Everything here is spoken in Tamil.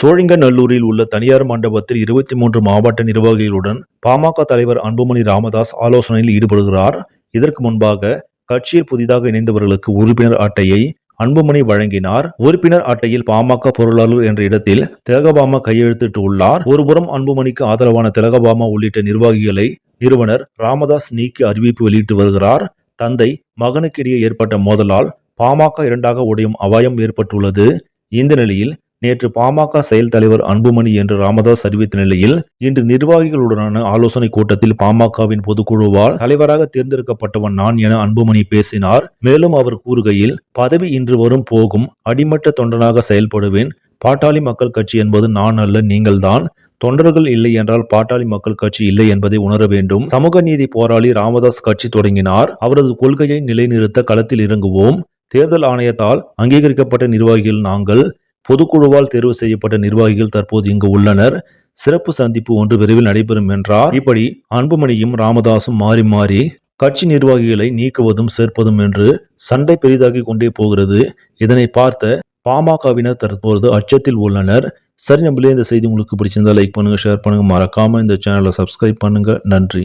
சோழிங்கநல்லூரில் உள்ள தனியார் மண்டபத்தில் இருபத்தி மூன்று மாவட்ட நிர்வாகிகளுடன் பாமக தலைவர் அன்புமணி ராமதாஸ் ஆலோசனையில் ஈடுபடுகிறார். இதற்கு முன்பாக கட்சியில் புதிதாக இணைந்தவர்களுக்கு உறுப்பினர் அட்டையை அன்புமணி வழங்கினார். உறுப்பினர் அட்டையில் பாமக பொருளாளர் என்ற இடத்தில் திலகபாமா கையெழுத்திட்டு உள்ளார் ஒருபுறம் அன்புமணிக்கு ஆதரவான திலகபாமா உள்ளிட்ட நிர்வாகிகளை நிறுவனர் ராமதாஸ் நீக்கி அறிவிப்பு வெளியிட்டு வருகிறார். தந்தை மகனுக்கிடையே ஏற்பட்ட மோதலால் பாமக இரண்டாக உடையும் அபாயம் ஏற்பட்டுள்ளது. இந்த நிலையில் நேற்று பாமக செயல் தலைவர் அன்புமணி என்று ராமதாஸ் அறிவித்த நிலையில் இன்று நிர்வாகிகளுடனான ஆலோசனை கூட்டத்தில் பாமகவின் பொதுக்குழுவால் தலைவராக தேர்ந்தெடுக்கப்பட்டவன் நான் என அன்புமணி பேசினார். மேலும் அவர் கூறுகையில் பதவி இன்று வரும் போகும் அடிமட்ட தொண்டனாக செயல்படுவேன். பாட்டாளி மக்கள் கட்சி என்பது நான் அல்ல நீங்கள்தான். தொண்டர்கள் இல்லை என்றால் பாட்டாளி மக்கள் கட்சி இல்லை என்பதை உணர வேண்டும். சமூக நீதி போராளி ராமதாஸ் கட்சி தொடங்கினார். அவரது கொள்கையை நிலைநிறுத்த களத்தில் இறங்குவோம். தேர்தல் ஆணையத்தால் அங்கீகரிக்கப்பட்ட நிர்வாகிகள் நாங்கள். பொதுக்குழுவால் தேர்வு செய்யப்பட்ட நிர்வாகிகள் தற்போது இங்கு உள்ளனர். சிறப்பு சந்திப்பு ஒன்று விரைவில் நடைபெறும் என்றார். இப்படி அன்புமணியும் ராமதாசும் மாறி மாறி கட்சி நிர்வாகிகளை நீக்குவதும் சேர்ப்பதும் என்று சண்டை பெரிதாகி கொண்டே போகிறது. இதனை பார்த்த பாமகவினர் தற்போது அச்சத்தில் உள்ளனர். சரி நம்மளே இந்த செய்தி உங்களுக்கு பிடிச்சிருந்தா லைக் பண்ணுங்க ஷேர் பண்ணுங்க. மறக்காம இந்த சேனலை சப்ஸ்கிரைப் பண்ணுங்க. நன்றி.